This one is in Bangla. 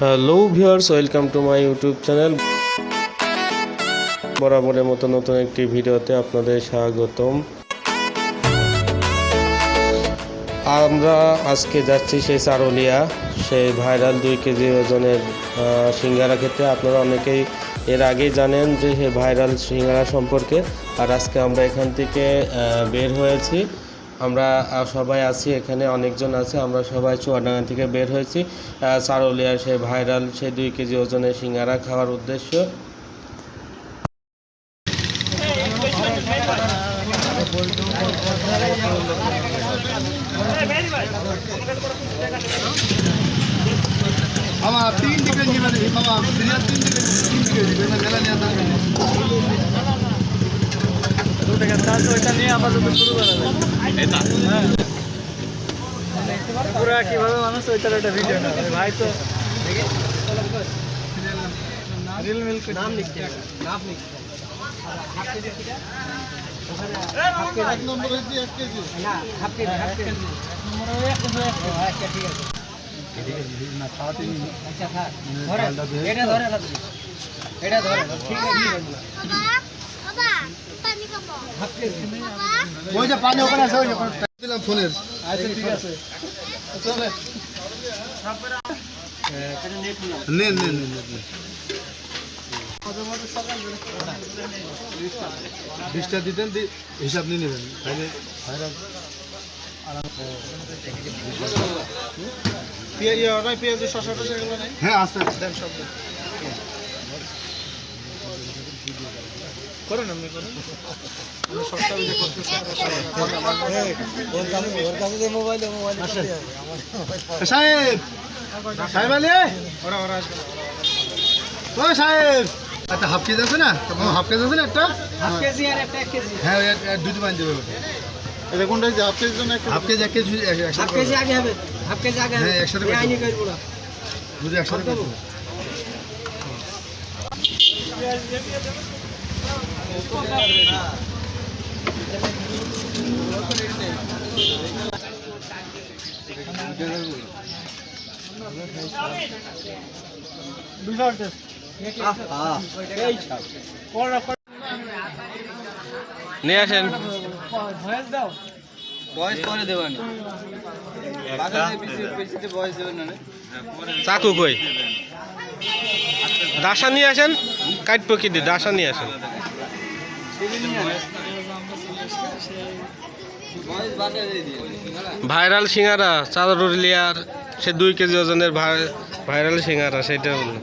Hello viewers welcome to my YouTube channel বরাবরের মতো নতুন একটি ভিডিওতে আপনাদের স্বাগতম। আমরা আজকে যাচ্ছি সেই চারুলিয়া সেই ভাইরাল দুই কেজি ওজনের সিঙ্গারা খেতে। আপনারা অনেকেই এর আগেই জানেন যে সেই ভাইরাল সিঙ্গারা সম্পর্কে। আর আজকে আমরা এখান থেকে বের হয়েছি। আমরা সবাই আছি এখানে অনেকজন আছে আমরা সবাই চুয়াডাঙ্গা থেকে বের হয়েছি চারুলিয়ার সেই ভাইরাল সেই দুই কেজি ওজনের সিঙ্গারা খাওয়ার উদ্দেশ্য মামা তিন দিকে নিবে দেখি তিন দিকে তিন দিকে দিবে না মেলা নিয়ে দরকার নেই দু টাকা চার্জ ওইটা নিয়ে আপাতত শুরু করা যায় হ্যাঁ। পুরা কীভাবে মানুষ ওইটার একটা ভিডিও না ভাই তো রিল মিল নাম লিখতে নাম লিখতে এক নম্বর হয়েছে এক কেজি না হাফ কেজি হাফ কেজি আচ্ছা ঠিক আছে না খাওয়াতে নি আচ্ছা থাক ধরে এটা ধরে এটা ধরে ঠিক আছে ওই যে পানি ওখানে আছে ওই দিলাম ফোনের। আচ্ছা ঠিক আছে। চলে। নেন নেন নেন বিশটা দিতেন দি- হিসাব নিয়ে নেবেন। তাহলে ভাইরাল। হ্যাঁ আস্তে আস্তে দেন সব। করুন আপনি করুন সাহেব সাহেব আলী ও সাহেব একটা হাফ কেজি আছে না হাফ কেজি আছে না একটা হাফ কেজি আর একটা এক কেজি হ্যাঁ দুটো দেবে এটা কোনটা হাফ কেজি জন্য হাফ কেজি এক কেজি হাফ আগে হবে হাফ কেজি আগে হ্যাঁ, একসাথে এই করে আইনি দেবো। করব না দুটো একসাথে দেবো? নিয়ে আসেন। চাকু কই? ডাসা নিয়ে আসেন কাট পকিটি ডাসা নিয়ে আসেন। দিয়ে দিয়ে ভাইরাল সিঙ্গারা চাদরুলিয়ার সে দুই কেজি ওজনের ভাই- ভাইরাল সিঙ্গারা, সেটা বলুন